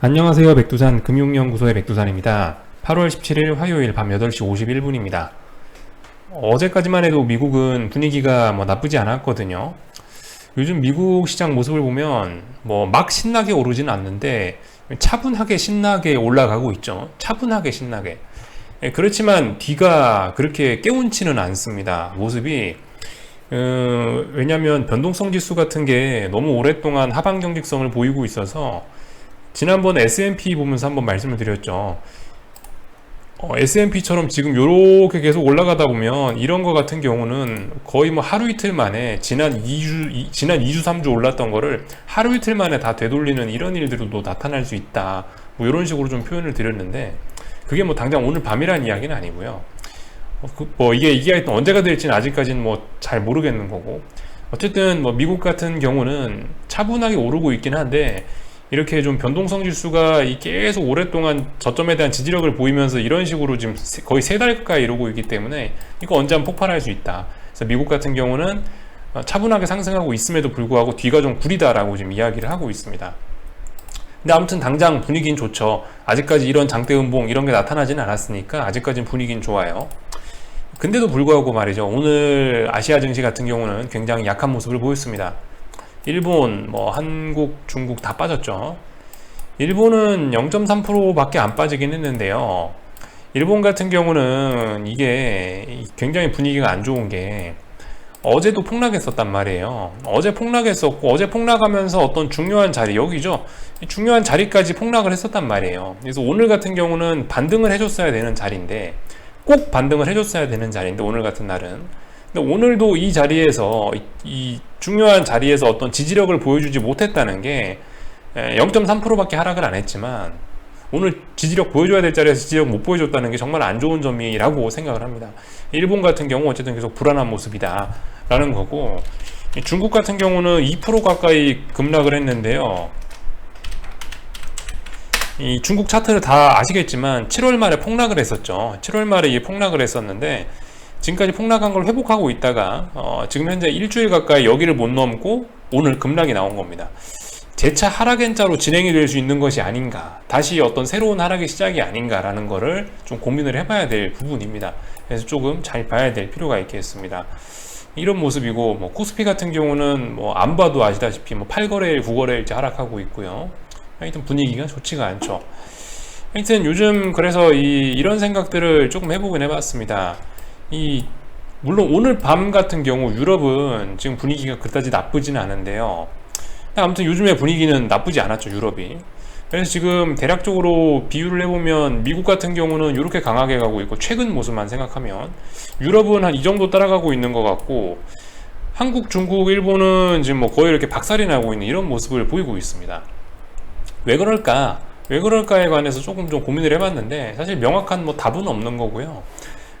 안녕하세요. 백두산 금융연구소의 백두산입니다. 8월 17일 화요일 밤 8시 51분입니다. 어제까지만 해도 미국은 분위기가 뭐 나쁘지 않았거든요. 요즘 미국 시장 모습을 보면 뭐 막 신나게 오르진 않는데 차분하게 신나게 올라가고 있죠. 차분하게 신나게. 예, 그렇지만 뒤가 그렇게 깨운치는 않습니다. 모습이 어, 왜냐하면 변동성 지수 같은 게 너무 오랫동안 하방 경직성을 보이고 있어서 지난번 S&P 보면서 한번 말씀을 드렸죠. 어, S&P처럼 지금 요렇게 계속 올라가다 보면 이런 거 같은 경우는 거의 뭐 하루 이틀 만에 지난 2주, 이, 지난 2주, 3주 올랐던 거를 하루 이틀 만에 다 되돌리는 이런 일들도 나타날 수 있다. 뭐 이런 식으로 좀 표현을 드렸는데 그게 뭐 당장 오늘 밤이란 이야기는 아니고요. 어, 그, 뭐 이게 이게 언제가 될지는 아직까지는 뭐 잘 모르겠는 거고 어쨌든 뭐 미국 같은 경우는 차분하게 오르고 있긴 한데 이렇게 좀 변동성 지수가 계속 오랫동안 저점에 대한 지지력을 보이면서 이런 식으로 지금 거의 세 달 가까이 이러고 있기 때문에 이거 언제 한번 폭발할 수 있다. 그래서 미국 같은 경우는 어, 차분하게 상승하고 있음에도 불구하고 뒤가 좀 구리다라고 지금 이야기를 하고 있습니다. 근데 아무튼 당장 분위기는 좋죠. 아직까지 이런 장대 음봉 이런 게 나타나지는 않았으니까 아직까지는 분위기는 좋아요. 근데도 불구하고 말이죠. 오늘 아시아 증시 같은 경우는 굉장히 약한 모습을 보였습니다. 일본, 뭐 한국, 중국 다 빠졌죠. 일본은 0.3%밖에 안 빠지긴 했는데요. 일본 같은 경우는 이게 굉장히 분위기가 안 좋은 게 어제도 폭락했었단 말이에요. 어제 폭락했었고 어제 폭락하면서 어떤 중요한 자리 여기죠. 중요한 자리까지 폭락을 했었단 말이에요. 그래서 오늘 같은 경우는 반등을 해줬어야 되는 자리인데 꼭 반등을 해줬어야 되는 자리인데 오늘 같은 날은 근데 오늘도 이 자리에서 이, 이 중요한 자리에서 어떤 지지력을 보여주지 못했다는 게 0.3%밖에 하락을 안 했지만 오늘 지지력 보여줘야 될 자리에서 지지력 못 보여줬다는 게 정말 안 좋은 점이라고 생각을 합니다. 일본 같은 경우 어쨌든 계속 불안한 모습이다 라는 거고 중국 같은 경우는 2% 가까이 급락을 했는데요. 이 중국 차트를 다 아시겠지만 7월 말에 폭락을 했었죠. 7월 말에 이 폭락을 했었는데 지금까지 폭락한 걸 회복하고 있다가 어, 지금 현재 일주일 가까이 여기를 못 넘고 오늘 급락이 나온 겁니다. 재차 하락 엔자로 진행이 될 수 있는 것이 아닌가 다시 어떤 새로운 하락의 시작이 아닌가라는 것을 좀 고민을 해봐야 될 부분입니다. 그래서 조금 잘 봐야 될 필요가 있겠습니다. 이런 모습이고 뭐 코스피 같은 경우는 뭐 안 봐도 아시다시피 뭐 8거래일 9거래일째 하락하고 있고요. 하여튼 분위기가 좋지가 않죠. 하여튼 요즘 그래서 이, 이런 생각들을 조금 해보긴 해봤습니다. 이 물론 오늘 밤 같은 경우 유럽은 지금 분위기가 그다지 나쁘지는 않은데요. 아무튼 요즘에 분위기는 나쁘지 않았죠 유럽이. 그래서 지금 대략적으로 비유를 해보면 미국 같은 경우는 이렇게 강하게 가고 있고 최근 모습만 생각하면 유럽은 한 이 정도 따라가고 있는 것 같고 한국, 중국, 일본은 지금 뭐 거의 이렇게 박살이 나고 있는 이런 모습을 보이고 있습니다. 왜 그럴까? 왜 그럴까에 관해서 조금 좀 고민을 해봤는데 사실 명확한 뭐 답은 없는 거고요.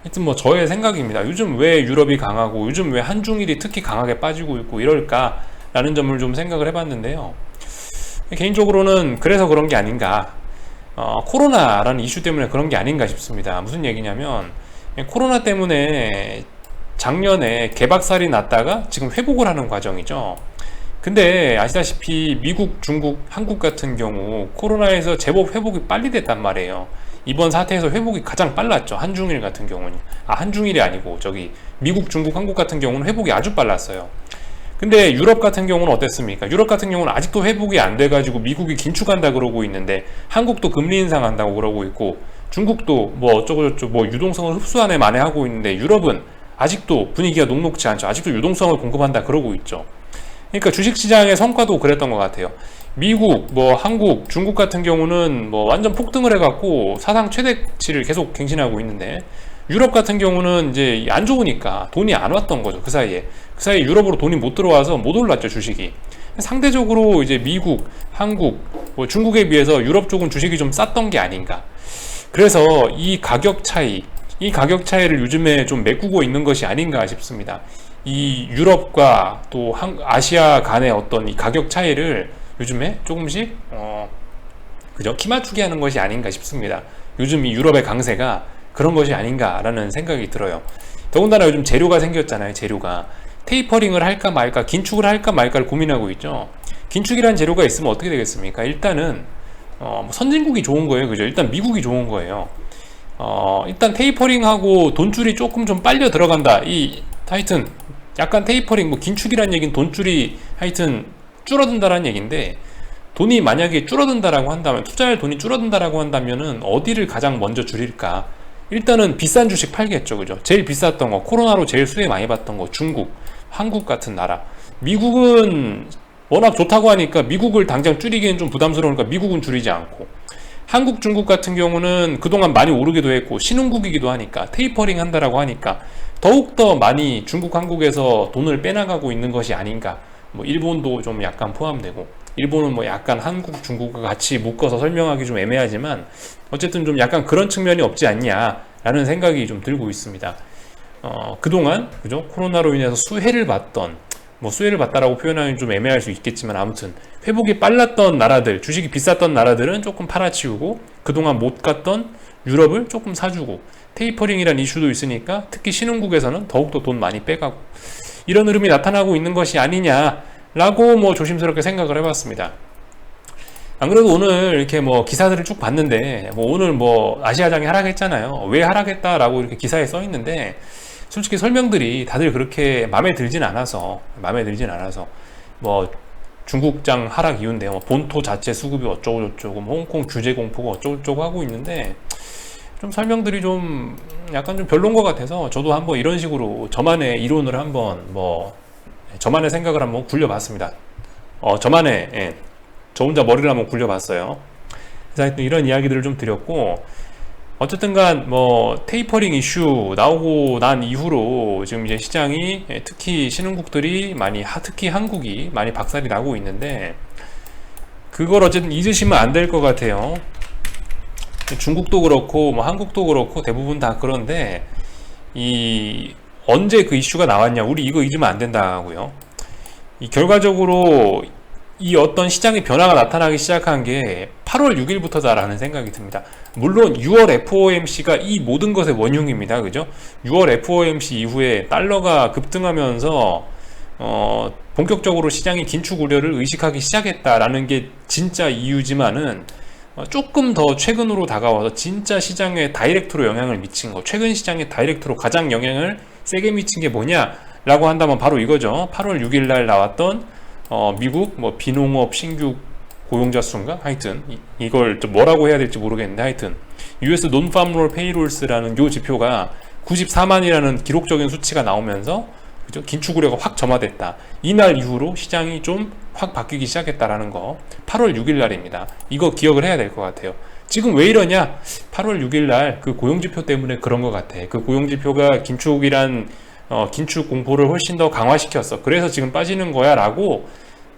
하여튼 뭐 저의 생각입니다. 요즘 왜 유럽이 강하고 요즘 왜 한중일이 특히 강하게 빠지고 있고 이럴까라는 점을 좀 생각을 해봤는데요. 개인적으로는 그래서 그런 게 아닌가. 어, 코로나라는 이슈 때문에 그런 게 아닌가 싶습니다. 무슨 얘기냐면 코로나 때문에 작년에 개박살이 났다가 지금 회복을 하는 과정이죠. 근데 아시다시피 미국, 중국, 한국 같은 경우 코로나에서 제법 회복이 빨리 됐단 말이에요. 이번 사태에서 회복이 가장 빨랐죠. 한중일 같은 경우는. 아, 한중일이 아니고 저기 미국, 중국, 한국 같은 경우는 회복이 아주 빨랐어요. 근데 유럽 같은 경우는 어땠습니까? 유럽 같은 경우는 아직도 회복이 안 돼가지고 미국이 긴축한다 그러고 있는데 한국도 금리 인상한다고 그러고 있고 중국도 뭐 어쩌고저쩌고 뭐 유동성을 흡수하네 만에 하고 있는데 유럽은 아직도 분위기가 녹록지 않죠. 아직도 유동성을 공급한다 그러고 있죠. 그러니까 주식시장의 성과도 그랬던 것 같아요. 미국, 뭐 한국, 중국 같은 경우는 뭐 완전 폭등을 해갖고 사상 최대치를 계속 갱신하고 있는데 유럽 같은 경우는 이제 안 좋으니까 돈이 안 왔던 거죠 그 사이에. 그 사이에 유럽으로 돈이 못 들어와서 못 올랐죠 주식이. 상대적으로 이제 미국, 한국, 뭐 중국에 비해서 유럽 쪽은 주식이 좀 쌌던 게 아닌가. 그래서 이 가격 차이 이 가격 차이를 요즘에 좀 메꾸고 있는 것이 아닌가 싶습니다. 이 유럽과 또 아시아 간의 어떤 이 가격 차이를 요즘에 조금씩 어 그죠 키 맞추기 하는 것이 아닌가 싶습니다. 요즘 이 유럽의 강세가 그런 것이 아닌가라는 생각이 들어요. 더군다나 요즘 재료가 생겼잖아요. 재료가 테이퍼링을 할까 말까 긴축을 할까 말까를 고민하고 있죠. 긴축이란 재료가 있으면 어떻게 되겠습니까? 일단은 어, 뭐 선진국이 좋은 거예요. 그죠? 일단 미국이 좋은 거예요. 어, 일단 테이퍼링하고 돈줄이 조금 좀 빨려 들어간다. 이 하여튼 약간 테이퍼링 뭐 긴축이란 얘기는 돈줄이 하여튼 줄어든다라는 얘기인데 돈이 만약에 줄어든다라고 한다면 투자할 돈이 줄어든다라고 한다면은 어디를 가장 먼저 줄일까? 일단은 비싼 주식 팔겠죠, 그죠? 제일 비쌌던 거, 코로나로 제일 수혜 많이 받던 거, 중국, 한국 같은 나라. 미국은 워낙 좋다고 하니까 미국을 당장 줄이기는 좀 부담스러우니까 미국은 줄이지 않고 한국, 중국 같은 경우는 그동안 많이 오르기도 했고 신흥국이기도 하니까 테이퍼링 한다라고 하니까 더욱더 많이 중국, 한국에서 돈을 빼나가고 있는 것이 아닌가. 뭐 일본도 좀 약간 포함되고 일본은 뭐 약간 한국, 중국과 같이 묶어서 설명하기 좀 애매하지만 어쨌든 좀 약간 그런 측면이 없지 않냐라는 생각이 좀 들고 있습니다. 어, 그동안 그죠 코로나로 인해서 수혜를 받던 뭐 수혜를 받다라고 표현하기 좀 애매할 수 있겠지만 아무튼 회복이 빨랐던 나라들 주식이 비쌌던 나라들은 조금 팔아치우고 그동안 못 갔던 유럽을 조금 사주고 테이퍼링이란 이슈도 있으니까 특히 신흥국에서는 더욱더 돈 많이 빼가고 이런 흐름이 나타나고 있는 것이 아니냐라고 뭐 조심스럽게 생각을 해봤습니다. 안 그래도 오늘 이렇게 뭐 기사들을 쭉 봤는데 뭐 오늘 뭐 아시아장이 하락했잖아요. 왜 하락했다라고 이렇게 기사에 써 있는데 솔직히 설명들이 다들 그렇게 마음에 들진 않아서 마음에 들진 않아서 뭐 중국장 하락 이유인데 뭐 본토 자체 수급이 어쩌고 저쩌고 뭐 홍콩 규제 공포가 어쩌고 저쩌고 하고 있는데 좀 설명들이 좀 약간 좀 별론 것 같아서 저도 한번 이런 식으로 저만의 이론을 한번 뭐 저만의 생각을 한번 굴려봤습니다. 어 저만의 예, 저 혼자 머리를 한번 굴려봤어요. 그래서 이런 이야기들을 좀 드렸고 어쨌든간 뭐 테이퍼링 이슈 나오고 난 이후로 지금 이제 시장이 예, 특히 신흥국들이 많이 하- 특히 한국이 많이 박살이 나고 있는데 그걸 어쨌든 잊으시면 안 될 것 같아요. 중국도 그렇고 뭐 한국도 그렇고 대부분 다 그런데 이 언제 그 이슈가 나왔냐 우리 이거 잊으면 안 된다고요. 이 결과적으로 이 어떤 시장의 변화가 나타나기 시작한 게 8월 6일부터다라는 생각이 듭니다. 물론 6월 FOMC가 이 모든 것의 원흉입니다. 그죠? 6월 FOMC 이후에 달러가 급등하면서 어, 본격적으로 시장이 긴축 우려를 의식하기 시작했다라는 게 진짜 이유지만은 어, 조금 더 최근으로 다가와서 진짜 시장에 다이렉트로 영향을 미친 거, 최근 시장에 다이렉트로 가장 영향을 세게 미친 게 뭐냐라고 한다면 바로 이거죠. 8월 6일 날 나왔던 어, 미국 뭐 비농업 신규 고용자 수인가 하여튼 이, 걸 좀 뭐라고 해야 될지 모르겠는데 하여튼 US 논팜롤 페이롤스라는 요 지표가 94만이라는 기록적인 수치가 나오면서 그죠? 긴축 우려가 확 점화됐다. 이날 이후로 시장이 좀 확 바뀌기 시작했다라는 거. 8월 6일 날입니다. 이거 기억을 해야 될 것 같아요. 지금 왜 이러냐? 8월 6일 날 그 고용지표 때문에 그런 것 같아. 그 고용지표가 긴축이란 어, 긴축 공포를 훨씬 더 강화시켰어. 그래서 지금 빠지는 거야라고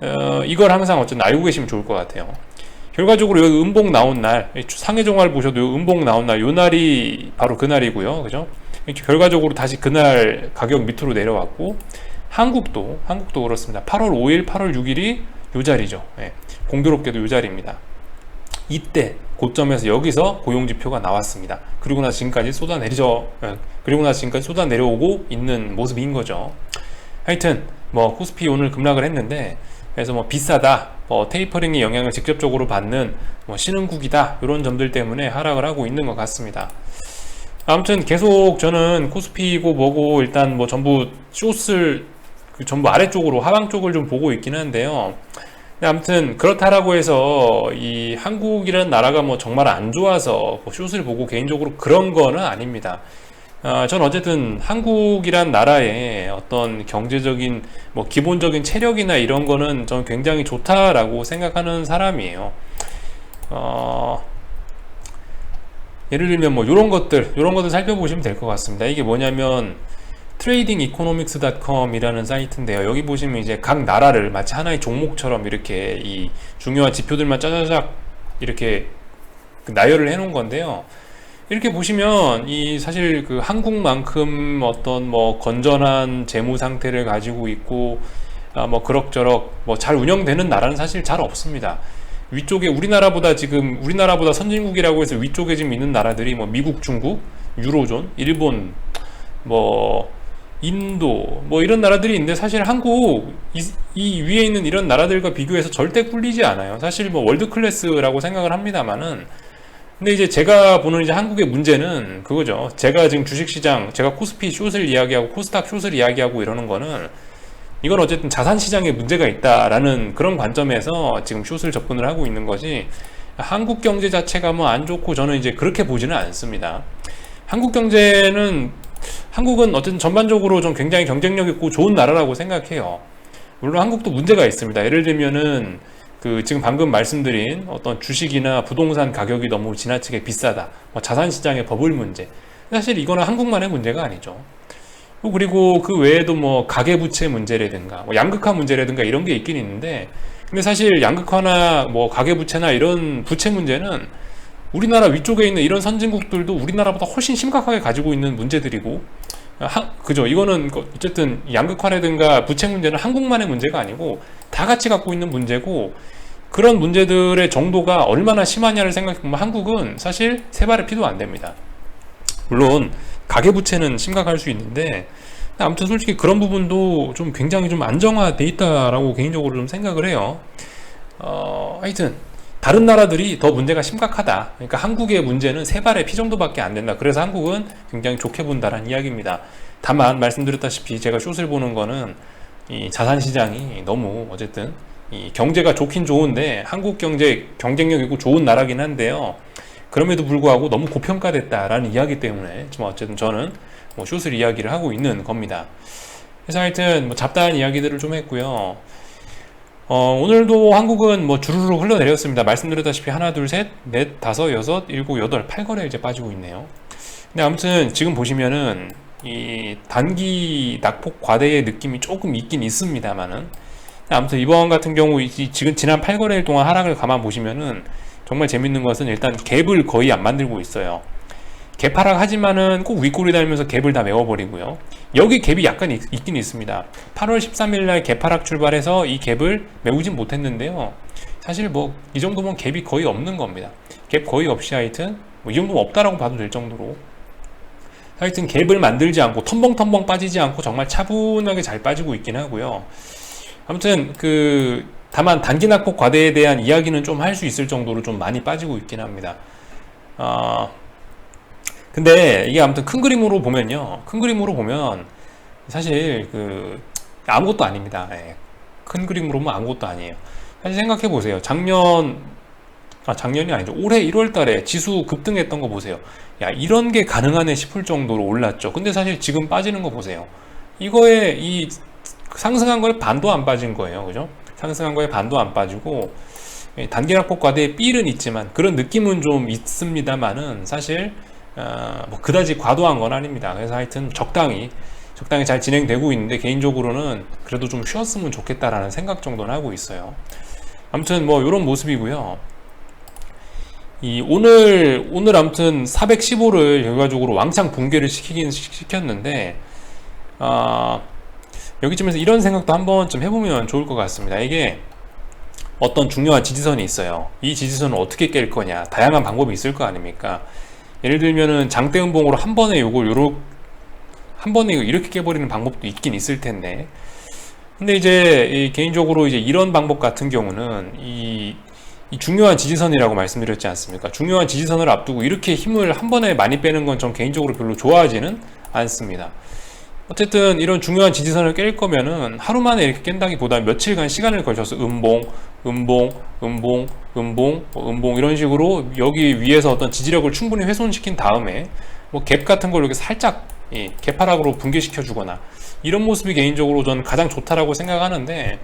어, 이걸 항상 어쨌든 알고 계시면 좋을 것 같아요. 결과적으로 여기 음봉 나온 날, 이 상해 종합을 보셔도 요 음봉 나온 날, 요 날이 바로 그 날이고요. 그죠? 이렇게 결과적으로 다시 그날 가격 밑으로 내려왔고, 한국도, 한국도 그렇습니다. 8월 5일, 8월 6일이 요 자리죠. 예, 공교롭게도 요 자리입니다. 이때 고점에서 여기서 고용지표가 나왔습니다. 그리고 나 지금까지 쏟아내리죠. 예, 그리고 나 지금까지 쏟아내려오고 있는 모습인 거죠. 하여튼 뭐 코스피 오늘 급락을 했는데 그래서 뭐 비싸다, 뭐 테이퍼링의 영향을 직접적으로 받는 뭐 신흥국이다 이런 점들 때문에 하락을 하고 있는 것 같습니다. 아무튼 계속 저는 코스피고 뭐고 일단 뭐 전부 숏을 그 전부 아래쪽으로 하방 쪽을 좀 보고 있긴 한데요. 아무튼 그렇다라고 해서 이 한국이라는 나라가 뭐 정말 안 좋아서 뭐 숏을 보고 개인적으로 그런 거는 아닙니다. 아, 전 어쨌든 한국이란 나라의 어떤 경제적인 뭐 기본적인 체력이나 이런 거는 저는 굉장히 좋다라고 생각하는 사람이에요. 어, 예를 들면 뭐 이런 것들, 이런 것들 살펴보시면 될 것 같습니다. 이게 뭐냐면 tradingeconomics.com이라는 사이트인데요. 여기 보시면 이제 각 나라를 마치 하나의 종목처럼 이렇게 이 중요한 지표들만 짜자작 이렇게 그 나열을 해 놓은 건데요. 이렇게 보시면 이 사실 그 한국만큼 어떤 뭐 건전한 재무 상태를 가지고 있고 아 뭐 그럭저럭 뭐 잘 운영되는 나라는 사실 잘 없습니다. 위쪽에 우리나라보다 지금 우리나라보다 선진국이라고 해서 위쪽에 지금 있는 나라들이 뭐 미국, 중국, 유로존, 일본 뭐 인도 뭐 이런 나라들이 있는데 사실 한국 이, 이 위에 있는 이런 나라들과 비교해서 절대 꿀리지 않아요. 사실 뭐 월드 클래스라고 생각을 합니다만은 근데 이제 제가 보는 이제 한국의 문제는 그거죠. 제가 지금 주식시장, 제가 코스피 숏을 이야기하고 코스닥 숏을 이야기하고 이러는 거는 이건 어쨌든 자산 시장에 문제가 있다라는 그런 관점에서 지금 숏을 접근을 하고 있는 것이 한국 경제 자체가 뭐 안 좋고 저는 이제 그렇게 보지는 않습니다. 한국 경제는 한국은 어쨌든 전반적으로 좀 굉장히 경쟁력 있고 좋은 나라라고 생각해요. 물론 한국도 문제가 있습니다. 예를 들면은 그 지금 방금 말씀드린 어떤 주식이나 부동산 가격이 너무 지나치게 비싸다. 뭐 자산 시장의 버블 문제. 사실 이거는 한국만의 문제가 아니죠. 그리고 그 외에도 뭐 가계부채 문제라든가 뭐 양극화 문제라든가 이런 게 있긴 있는데 근데 사실 양극화나 뭐 가계부채나 이런 부채 문제는 우리나라 위쪽에 있는 이런 선진국들도 우리나라보다 훨씬 심각하게 가지고 있는 문제들이고 하, 그죠? 이거는 그 어쨌든 양극화라든가 부채 문제는 한국만의 문제가 아니고 다 같이 갖고 있는 문제고 그런 문제들의 정도가 얼마나 심하냐를 생각해보면 한국은 사실 세 발의 피도 안 됩니다. 물론 가계부채는 심각할 수 있는데 아무튼 솔직히 그런 부분도 좀 굉장히 좀 안정화돼 있다라고 개인적으로 좀 생각을 해요. 어, 하여튼 다른 나라들이 더 문제가 심각하다. 그러니까 한국의 문제는 세 발의 피 정도밖에 안 된다. 그래서 한국은 굉장히 좋게 본다라는 이야기입니다. 다만 말씀드렸다시피 제가 숏을 보는 거는 이 자산 시장이 너무 어쨌든 이 경제가 좋긴 좋은데 한국 경제 경쟁력 있고 좋은 나라긴 한데요. 그럼에도 불구하고 너무 고평가됐다라는 이야기 때문에 지금 어쨌든 저는 뭐 숏을 이야기를 하고 있는 겁니다. 그래서 하여튼 뭐 잡다한 이야기들을 좀 했고요. 어, 오늘도 한국은 뭐 주르르 흘러내렸습니다. 말씀드렸다시피 하나, 둘, 셋, 넷, 다섯, 여섯, 일곱, 여덟, 팔 거래 이제 빠지고 있네요. 근데 아무튼 지금 보시면은 이 단기 낙폭 과대의 느낌이 조금 있긴 있습니다만은 아무튼 이번 같은 경우 지금 지난 8거래일 동안 하락을 가만 보시면은 정말 재밌는 것은 일단 갭을 거의 안 만들고 있어요. 갭 하락하지만은 꼭 윗골이 달면서 갭을 다 메워버리고요. 여기 갭이 약간 있, 긴 있습니다. 8월 13일 날갭 하락 출발해서 이 갭을 메우진 못했는데요. 사실 뭐 이 정도면 갭이 거의 없는 겁니다. 갭 거의 없이 하여튼 뭐 이 정도면 없다라고 봐도 될 정도로 하여튼 갭을 만들지 않고 텀벙텀벙 빠지지 않고 정말 차분하게 잘 빠지고 있긴 하고요. 아무튼 그 다만 단기 낙폭 과대에 대한 이야기는 좀 할 수 있을 정도로 좀 많이 빠지고 있긴 합니다. 어, 근데 이게 아무튼 큰 그림으로 보면요. 큰 그림으로 보면 사실 그 아무것도 아닙니다. 예. 큰 그림으로 보면 아무것도 아니에요. 사실 생각해 보세요. 작년 아 작년이 아니죠. 올해 1월 달에 지수 급등했던 거 보세요. 야, 이런 게 가능하네 싶을 정도로 올랐죠. 근데 사실 지금 빠지는 거 보세요. 이거에 이 상승한 거에 반도 안 빠진 거예요. 그죠? 상승한 거에 반도 안 빠지고 예, 단기 낙폭 과대의 삘은 있지만 그런 느낌은 좀 있습니다만은 사실 어, 뭐 그다지 과도한 건 아닙니다. 그래서 하여튼 적당히 적당히 잘 진행되고 있는데 개인적으로는 그래도 좀 쉬었으면 좋겠다라는 생각 정도는 하고 있어요. 아무튼 뭐 이런 모습이고요. 이 오늘 오늘 아무튼 415를 결과적으로 왕창 붕괴를 시키긴 시켰는데 어, 여기쯤에서 이런 생각도 한번 좀 해보면 좋을 것 같습니다. 이게 어떤 중요한 지지선이 있어요. 이 지지선을 어떻게 깰 거냐. 다양한 방법이 있을 거 아닙니까? 예를 들면은 장대음봉으로 한 번에 요걸 요렇 한 번에 이렇게 깨버리는 방법도 있긴 있을 텐데. 근데 이제 개인적으로 이제 이런 방법 같은 경우는 이, 이 중요한 지지선이라고 말씀드렸지 않습니까? 중요한 지지선을 앞두고 이렇게 힘을 한 번에 많이 빼는 건 전 개인적으로 별로 좋아하지는 않습니다. 어쨌든 이런 중요한 지지선을 깰 거면은 하루 만에 이렇게 깬다기보다 며칠간 시간을 걸쳐서 음봉, 음봉, 음봉, 음봉, 뭐 음봉 이런 식으로 여기 위에서 어떤 지지력을 충분히 훼손시킨 다음에 뭐 갭 같은 걸 이렇게 살짝 예, 개파락으로 붕괴시켜 주거나 이런 모습이 개인적으로 저는 가장 좋다라고 생각하는데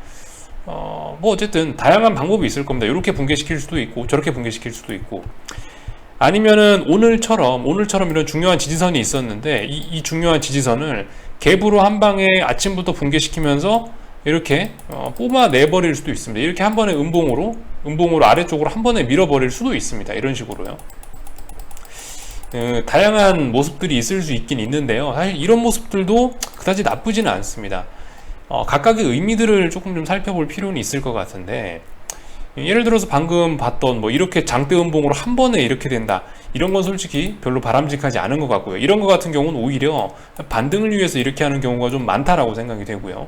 어, 뭐 어쨌든 다양한 방법이 있을 겁니다. 이렇게 붕괴시킬 수도 있고 저렇게 붕괴시킬 수도 있고 아니면은 오늘처럼 오늘처럼 이런 중요한 지지선이 있었는데 이, 이 중요한 지지선을 갭으로 한 방에 아침부터 붕괴시키면서 이렇게 어, 뽑아내 버릴 수도 있습니다. 이렇게 한 번에 음봉으로 음봉으로 아래쪽으로 한 번에 밀어버릴 수도 있습니다. 이런 식으로요. 그, 다양한 모습들이 있을 수 있긴 있는데요. 사실 이런 모습들도 그다지 나쁘지는 않습니다. 어, 각각의 의미들을 조금 좀 살펴볼 필요는 있을 것 같은데 예를 들어서 방금 봤던 뭐 이렇게 장대 음봉으로 한 번에 이렇게 된다. 이런 건 솔직히 별로 바람직하지 않은 것 같고요. 이런 것 같은 경우는 오히려 반등을 위해서 이렇게 하는 경우가 좀 많다라고 생각이 되고요.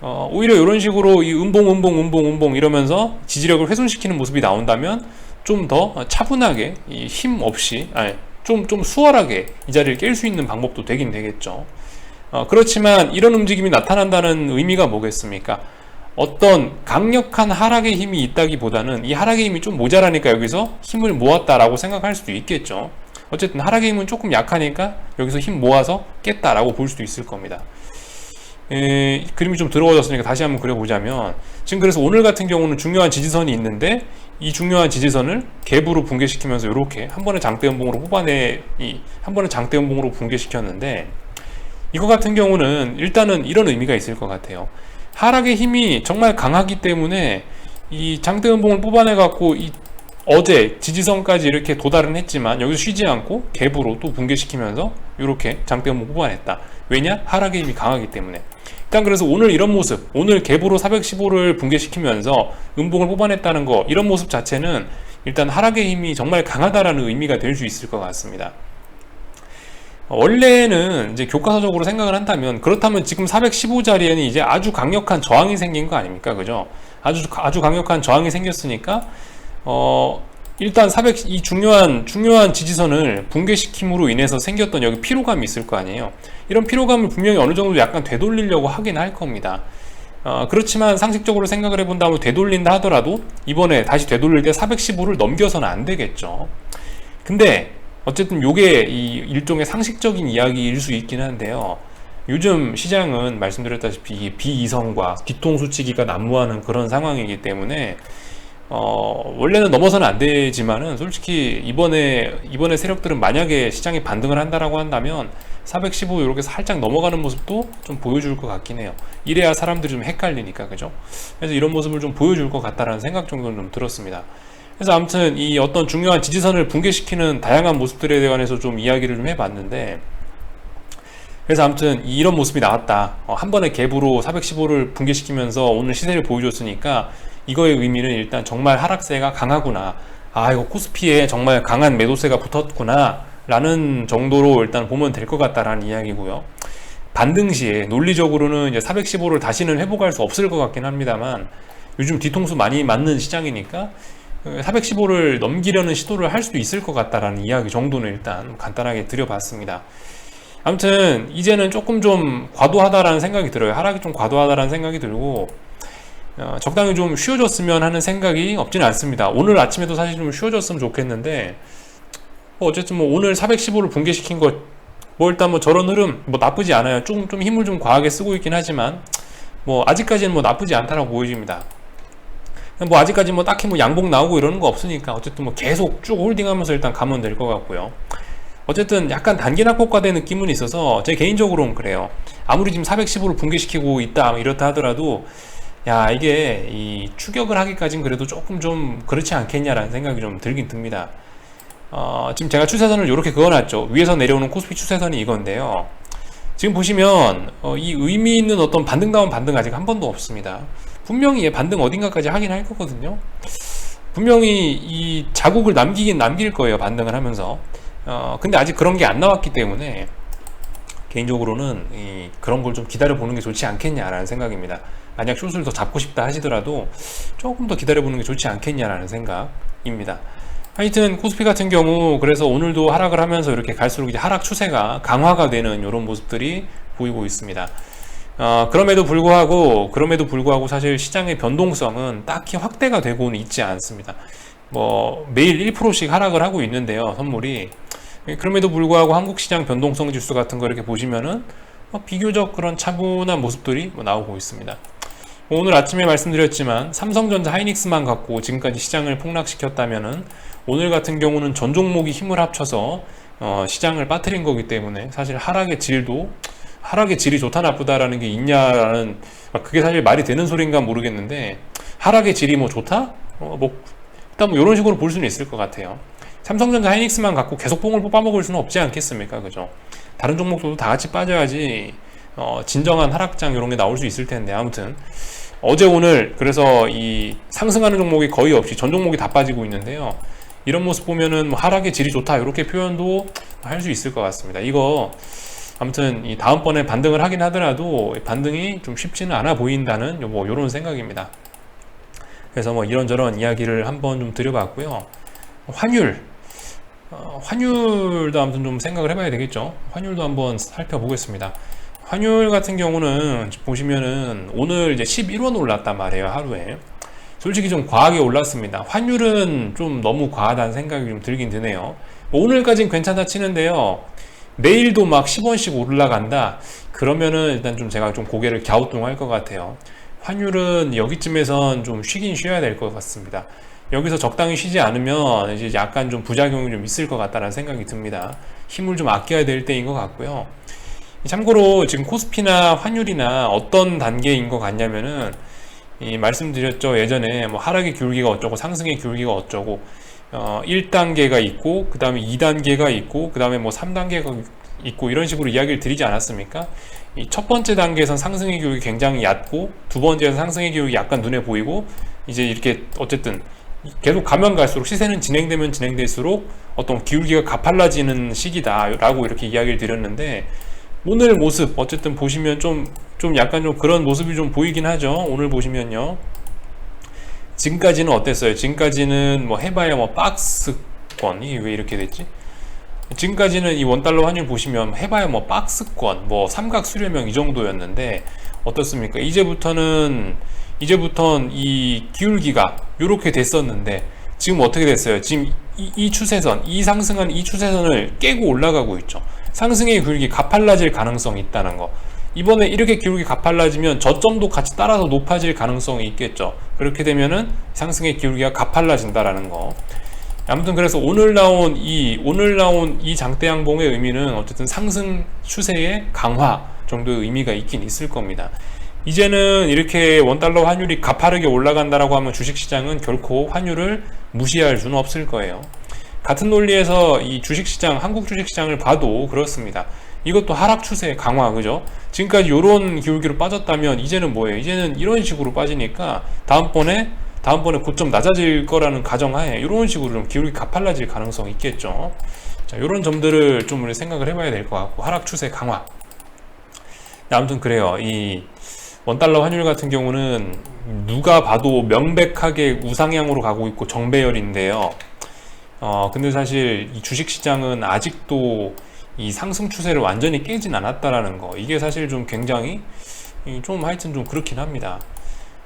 어, 오히려 이런 식으로 이 음봉, 음봉, 음봉, 음봉 이러면서 지지력을 훼손시키는 모습이 나온다면 좀 더 차분하게 이힘 없이, 아니, 좀, 좀 수월하게 이 자리를 깰 수 있는 방법도 되긴 되겠죠. 어, 그렇지만 이런 움직임이 나타난다는 의미가 뭐겠습니까? 어떤 강력한 하락의 힘이 있다기보다는 이 하락의 힘이 좀 모자라니까 여기서 힘을 모았다라고 생각할 수도 있겠죠. 어쨌든 하락의 힘은 조금 약하니까 여기서 힘 모아서 깼다라고 볼 수도 있을 겁니다. 에, 그림이 좀 들어워졌으니까 다시 한번 그려보자면 지금 그래서 오늘 같은 경우는 중요한 지지선이 있는데 이 중요한 지지선을 갭으로 붕괴시키면서 이렇게 한 번에 장대 연봉으로 뽑아내 이 한 번에 장대 연봉으로 붕괴시켰는데 이거 같은 경우는 일단은 이런 의미가 있을 것 같아요. 하락의 힘이 정말 강하기 때문에 이 장대 연봉을 뽑아내 갖고 이 어제 지지선까지 이렇게 도달은 했지만 여기서 쉬지 않고 갭으로 또 붕괴시키면서 이렇게 장대 연봉 뽑아냈다. 왜냐? 하락의 힘이 강하기 때문에. 일단 그래서 오늘 이런 모습, 오늘 갭으로 415를 붕괴시키면서 음봉을 뽑아냈다는 거, 이런 모습 자체는 일단 하락의 힘이 정말 강하다라는 의미가 될 수 있을 것 같습니다. 원래는 이제 교과서적으로 생각을 한다면 그렇다면 지금 415자리에는 이제 아주 강력한 저항이 생긴 거 아닙니까? 그죠? 아주 아주 강력한 저항이 생겼으니까 어 일단 400, 이 중요한, 중요한 지지선을 붕괴시킴으로 인해서 생겼던 여기 피로감이 있을 거 아니에요. 이런 피로감을 분명히 어느 정도 약간 되돌리려고 하긴 할 겁니다. 어, 그렇지만 상식적으로 생각을 해본다면 되돌린다 하더라도 이번에 다시 되돌릴 때 415를 넘겨서는 안 되겠죠. 근데 어쨌든 요게 이 일종의 상식적인 이야기일 수 있긴 한데요. 요즘 시장은 말씀드렸다시피 비이성과 뒤통수치기가 난무하는 그런 상황이기 때문에 어, 원래는 넘어서는 안 되지만은 솔직히 이번에 이번에 세력들은 만약에 시장이 반등을 한다라고 한다면 415 이렇게 살짝 넘어가는 모습도 좀 보여줄 것 같긴 해요. 이래야 사람들이 좀 헷갈리니까 그죠? 그래서 이런 모습을 좀 보여줄 것 같다라는 생각 정도는 좀 들었습니다. 그래서 아무튼 이 어떤 중요한 지지선을 붕괴시키는 다양한 모습들에 대해서 좀 이야기를 좀 해봤는데 그래서 아무튼 이런 모습이 나왔다. 어, 한 번에 갭으로 415를 붕괴시키면서 오늘 시세를 보여줬으니까 이거의 의미는 일단 정말 하락세가 강하구나. 아, 이거 코스피에 정말 강한 매도세가 붙었구나. 라는 정도로 일단 보면 될 것 같다라는 이야기고요. 반등 시에 논리적으로는 이제 415를 다시는 회복할 수 없을 것 같긴 합니다만 요즘 뒤통수 많이 맞는 시장이니까 415를 넘기려는 시도를 할 수도 있을 것 같다라는 이야기 정도는 일단 간단하게 드려봤습니다. 아무튼 이제는 조금 좀 과도하다라는 생각이 들어요. 하락이 좀 과도하다라는 생각이 들고 어, 적당히 좀 쉬어졌으면 하는 생각이 없지는 않습니다. 오늘 아침에도 사실 좀 쉬어졌으면 좋겠는데 뭐 어쨌든 뭐 오늘 415를 붕괴시킨 거뭐 일단 뭐 저런 흐름 뭐 나쁘지 않아요. 좀좀 힘을 좀 과하게 쓰고 있긴 하지만 뭐 아직까지는 뭐 나쁘지 않다라고 보여집니다. 뭐 아직까지 뭐 딱히 뭐 양봉 나오고 이러는 거 없으니까 어쨌든 뭐 계속 쭉 홀딩하면서 일단 가면 될 것 같고요. 어쨌든 약간 단기 낙폭과된 느낌은 있어서 제 개인적으로는 그래요. 아무리 지금 415를 붕괴시키고 있다 이렇다 하더라도 야 이게 이 추격을 하기까진 그래도 조금 좀 그렇지 않겠냐라는 생각이 좀 들긴 듭니다. 어, 지금 제가 추세선을 이렇게 그어놨죠. 위에서 내려오는 코스피 추세선이 이건데요. 지금 보시면 어, 이 의미 있는 어떤 반등 다운 반등 아직 한 번도 없습니다. 분명히 반등 어딘가까지 하긴 할 거거든요. 분명히 이 자국을 남기긴 남길 거예요. 반등을 하면서. 어, 근데 아직 그런 게 안 나왔기 때문에 개인적으로는 이 그런 걸 좀 기다려 보는 게 좋지 않겠냐라는 생각입니다. 만약 숏을 더 잡고 싶다 하시더라도 조금 더 기다려 보는 게 좋지 않겠냐라는 생각입니다. 하여튼 코스피 같은 경우 그래서 오늘도 하락을 하면서 이렇게 갈수록 이제 하락 추세가 강화가 되는 이런 모습들이 보이고 있습니다. 어, 그럼에도 불구하고 그럼에도 불구하고 사실 시장의 변동성은 딱히 확대가 되고는 있지 않습니다. 뭐 매일 1%씩 하락을 하고 있는데요, 선물이. 그럼에도 불구하고 한국 시장 변동성 지수 같은 거 이렇게 보시면은 뭐 비교적 그런 차분한 모습들이 뭐 나오고 있습니다. 오늘 아침에 말씀드렸지만 삼성전자 하이닉스만 갖고 지금까지 시장을 폭락시켰다면은 오늘 같은 경우는 전 종목이 힘을 합쳐서 어, 시장을 빠뜨린 거기 때문에 사실 하락의 질도 하락의 질이 좋다 나쁘다라는 게 있냐라는 그게 사실 말이 되는 소리인가 모르겠는데 하락의 질이 뭐 좋다? 어, 뭐 일단 뭐 이런 식으로 볼 수는 있을 것 같아요. 삼성전자 하이닉스만 갖고 계속 뽕을 뽑아먹을 수는 없지 않겠습니까? 그죠? 다른 종목들도 다 같이 빠져야지 어, 진정한 하락장 이런 게 나올 수 있을 텐데 아무튼 어제 오늘 그래서 이 상승하는 종목이 거의 없이 전 종목이 다 빠지고 있는데요. 이런 모습 보면은 뭐 하락의 질이 좋다 이렇게 표현도 할 수 있을 것 같습니다. 이거 아무튼 이 다음번에 반등을 하긴 하더라도 반등이 좀 쉽지는 않아 보인다는 요- 뭐 이런 생각입니다. 그래서 뭐 이런저런 이야기를 한번 좀 드려봤고요. 환율 어, 환율도 아무튼 좀 생각을 해봐야 되겠죠. 환율도 한번 살펴보겠습니다. 환율 같은 경우는 보시면은 오늘 이제 11원 올랐단 말이에요 하루에. 솔직히 좀 과하게 올랐습니다. 환율은 좀 너무 과하다는 생각이 좀 들긴 드네요. 뭐 오늘까진 괜찮다 치는데요. 내일도 막 10원씩 올라간다. 그러면은 일단 좀 제가 좀 고개를 갸우뚱할 것 같아요. 환율은 여기쯤에선 좀 쉬긴 쉬어야 될 것 같습니다. 여기서 적당히 쉬지 않으면 이제 약간 좀 부작용이 좀 있을 것 같다는 생각이 듭니다. 힘을 좀 아껴야 될 때인 것 같고요. 참고로 지금 코스피나 환율이나 어떤 단계인 것 같냐면은 이 말씀드렸죠 예전에 뭐 하락의 기울기가 어쩌고 상승의 기울기가 어쩌고 어 1단계가 있고 그 다음에 2단계가 있고 그 다음에 뭐 3단계가 있고 이런 식으로 이야기를 드리지 않았습니까? 이 첫 번째 단계에선 상승의 기울기 굉장히 얕고 두 번째에서 상승의 기울기 약간 눈에 보이고 이제 이렇게 어쨌든 계속 가면 갈수록 시세는 진행되면 진행될수록 어떤 기울기가 가팔라지는 시기다라고 이렇게 이야기를 드렸는데 오늘 모습 어쨌든 보시면 좀 좀 약간 좀 그런 모습이 좀 보이긴 하죠. 오늘 보시면요. 지금까지는 어땠어요? 지금까지는 뭐 해봐야 뭐 박스권 이게 왜 이렇게 됐지? 지금까지는 이 원달러 환율 보시면 해봐야 뭐 박스권 뭐 삼각 수렴형 이 정도였는데 어떻습니까? 이제부터는 이제부터는 이 기울기가 이렇게 됐었는데 지금 어떻게 됐어요? 지금 이, 이 추세선 이 상승한 이 추세선을 깨고 올라가고 있죠. 상승의 기울기 가팔라질 가능성이 있다는 거. 이번에 이렇게 기울기 가팔라지면 저점도 같이 따라서 높아질 가능성이 있겠죠. 그렇게 되면은 상승의 기울기가 가팔라진다라는 거. 아무튼 그래서 오늘 나온 이 오늘 나온 이 장대 양봉의 의미는 어쨌든 상승 추세의 강화 정도의 의미가 있긴 있을 겁니다. 이제는 이렇게 원달러 환율이 가파르게 올라간다라고 하면 주식시장은 결코 환율을 무시할 수는 없을 거예요. 같은 논리에서 이 주식시장, 한국 주식시장을 봐도 그렇습니다. 이것도 하락 추세 강화, 그죠? 지금까지 이런 기울기로 빠졌다면 이제는 뭐예요? 이제는 이런 식으로 빠지니까 다음번에 다음번에 고점 낮아질 거라는 가정하에 이런 식으로 좀 기울기 가팔라질 가능성이 있겠죠. 자, 이런 점들을 좀 우리 생각을 해봐야 될 것 같고 하락 추세 강화. 네, 아무튼 그래요. 이 원달러 환율 같은 경우는 누가 봐도 명백하게 우상향으로 가고 있고 정배열인데요. 어, 근데 사실 이 주식 시장은 아직도 이 상승 추세를 완전히 깨진 않았다라는 거. 이게 사실 좀 굉장히 이좀 하여튼 좀 그렇긴 합니다.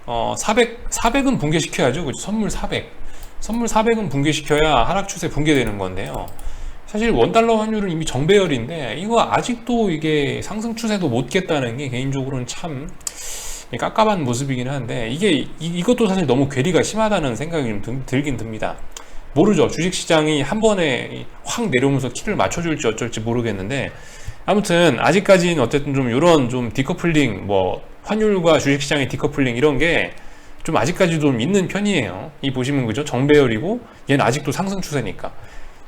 어, 400, 400은 붕괴시켜야죠. 그죠? 선물 400. 선물 400은 붕괴시켜야 하락 추세 붕괴되는 건데요. 사실 원달러 환율은 이미 정배열인데 이거 아직도 이게 상승 추세도 못 깼다는 게 개인적으로는 참 깝깝한 모습이긴 한데 이게 이, 것도 사실 너무 괴리가 심하다는 생각이 좀 들, 들긴 듭니다. 모르죠. 주식시장이 한 번에 확 내려오면서 키를 맞춰줄지 어쩔지 모르겠는데 아무튼 아직까지는 어쨌든 좀 이런 좀 디커플링 뭐 환율과 주식시장의 디커플링 이런 게 좀 아직까지도 좀 있는 편이에요. 이 보시면 그죠? 정배열이고 얘는 아직도 상승 추세니까.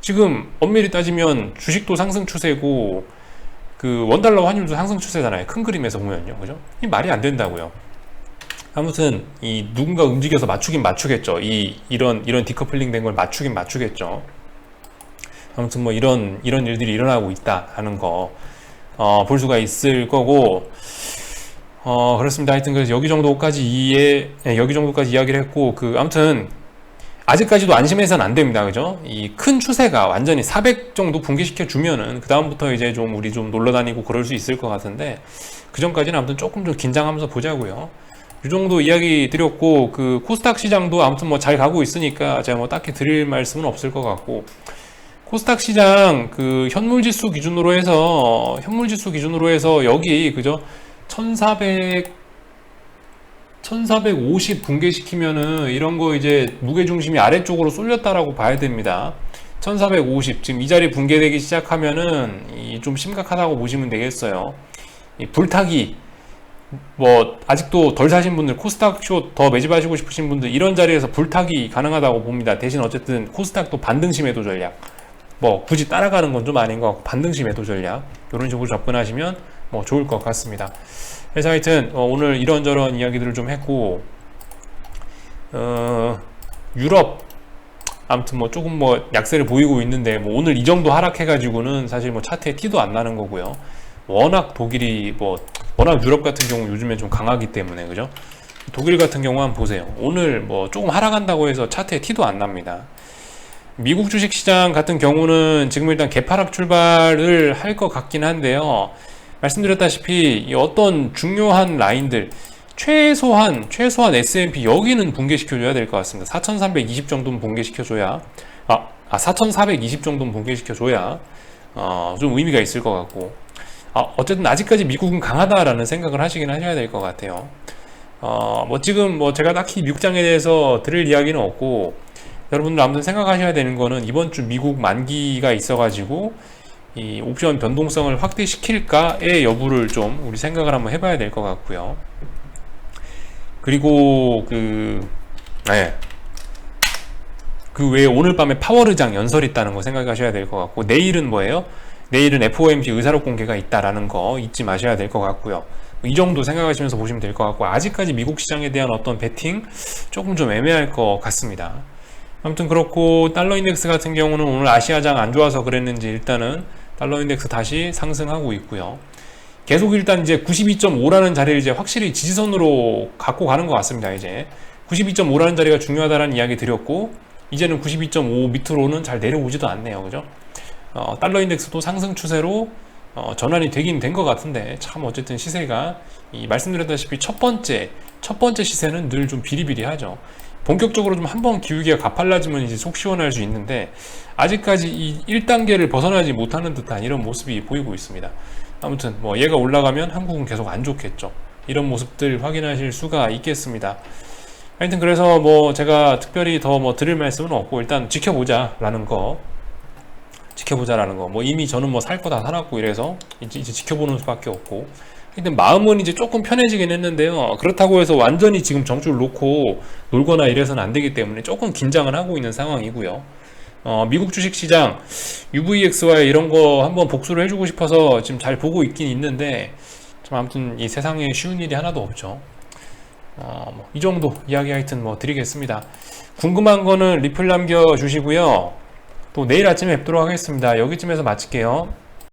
지금 엄밀히 따지면 주식도 상승 추세고 그 원달러 환율도 상승 추세잖아요. 큰 그림에서 보면요. 그죠? 이 말이 안 된다고요. 아무튼 이 누군가 움직여서 맞추긴 맞추겠죠. 이 이런 이런 디커플링 된 걸 맞추긴 맞추겠죠. 아무튼 뭐 이런 이런 일들이 일어나고 있다 하는 거 어, 볼 수가 있을 거고 어 그렇습니다. 하여튼 그래서 여기 정도까지 이해 예, 여기 정도까지 이야기를 했고 그 아무튼 아직까지도 안심해서는 안 됩니다. 그죠? 이 큰 추세가 완전히 400 정도 붕괴시켜 주면은 그 다음부터 이제 좀 우리 좀 놀러 다니고 그럴 수 있을 것 같은데 그 전까지는 아무튼 조금 좀 긴장하면서 보자고요. 이 정도 이야기 드렸고 그 코스닥 시장도 아무튼 뭐 잘 가고 있으니까 제가 뭐 딱히 드릴 말씀은 없을 것 같고 코스닥 시장 그 현물 지수 기준으로 해서 현물 지수 기준으로 해서 여기 그죠? 1400 1450 붕괴시키면은 이런 거 이제 무게 중심이 아래쪽으로 쏠렸다라고 봐야 됩니다. 1450 지금 이 자리 붕괴되기 시작하면은 이좀 심각하다고 보시면 되겠어요. 이 불타기 뭐 아직도 덜 사신 분들 코스닥 쇼 더 매집하시고 싶으신 분들 이런 자리에서 불타기 가능하다고 봅니다. 대신 어쨌든 코스닥도 반등시 매도 전략 뭐 굳이 따라가는 건 좀 아닌 것 같고 반등시 매도 전략 이런 식으로 접근하시면 뭐 좋을 것 같습니다. 그래서 하여튼 어, 오늘 이런저런 이야기들을 좀 했고 어, 유럽 아무튼 뭐 조금 뭐 약세를 보이고 있는데 뭐 오늘 이 정도 하락해가지고는 사실 뭐 차트에 티도 안 나는 거고요. 워낙 독일이 뭐 워낙 유럽 같은 경우 요즘에 좀 강하기 때문에 그죠? 독일 같은 경우 한번 보세요. 오늘 뭐 조금 하락한다고 해서 차트에 티도 안 납니다. 미국 주식 시장 같은 경우는 지금 일단 개파락 출발을 할 것 같긴 한데요. 말씀드렸다시피 이 어떤 중요한 라인들 최소한 최소한 S&P 여기는 붕괴시켜줘야 될 것 같습니다. 4,320 정도는 붕괴시켜줘야 아, 아 4,420 정도는 붕괴시켜줘야 어, 좀 의미가 있을 것 같고 아, 어쨌든 아직까지 미국은 강하다라는 생각을 하시긴 하셔야 될 것 같아요. 어, 뭐 지금 뭐 제가 딱히 미국장에 대해서 드릴 이야기는 없고 여러분들 아무튼 생각하셔야 되는 거는 이번 주 미국 만기가 있어가지고 이 옵션 변동성을 확대시킬까의 여부를 좀 우리 생각을 한번 해봐야 될 것 같고요. 그리고 그, 네. 그 외에 오늘 밤에 파워르장 연설 있다는 거 생각하셔야 될 것 같고, 내일은 뭐예요? 내일은 FOMC 의사록 공개가 있다라는 거 잊지 마셔야 될 것 같고요. 이 정도 생각하시면서 보시면 될 것 같고, 아직까지 미국 시장에 대한 어떤 베팅 조금 좀 애매할 것 같습니다. 아무튼 그렇고, 달러 인덱스 같은 경우는 오늘 아시아장 안 좋아서 그랬는지 일단은 달러 인덱스 다시 상승하고 있고요. 계속 일단 이제 92.5라는 자리를 이제 확실히 지지선으로 갖고 가는 것 같습니다. 이제 92.5라는 자리가 중요하다는 이야기 드렸고 이제는 92.5 밑으로는 잘 내려오지도 않네요. 그죠? 어, 달러 인덱스도 상승 추세로 어, 전환이 되긴 된 것 같은데 참 어쨌든 시세가 이 말씀드렸다시피 첫 번째 첫 번째 시세는 늘 좀 비리비리하죠. 본격적으로 좀 한번 기울기가 가팔라지면 이제 속 시원할 수 있는데 아직까지 이 1단계를 벗어나지 못하는 듯한 이런 모습이 보이고 있습니다. 아무튼 뭐 얘가 올라가면 한국은 계속 안 좋겠죠. 이런 모습들 확인하실 수가 있겠습니다. 하여튼 그래서 뭐 제가 특별히 더 뭐 드릴 말씀은 없고 일단 지켜보자라는 거 지켜보자라는 거 뭐 이미 저는 뭐 살 거다 사놨고 이래서 이제, 이제 지켜보는 수밖에 없고 하여튼 마음은 이제 조금 편해지긴 했는데요 그렇다고 해서 완전히 지금 정줄 놓고 놀거나 이래서는 안 되기 때문에 조금 긴장을 하고 있는 상황이고요 어, 미국 주식 시장 UVXY 이런 거 한번 복수를 해주고 싶어서 지금 잘 보고 있긴 있는데 참 아무튼 이 세상에 쉬운 일이 하나도 없죠. 어, 뭐 이 정도 이야기 하여튼 뭐 드리겠습니다. 궁금한 거는 리플 남겨 주시고요. 또 내일 아침에 뵙도록 하겠습니다. 여기쯤에서 마칠게요.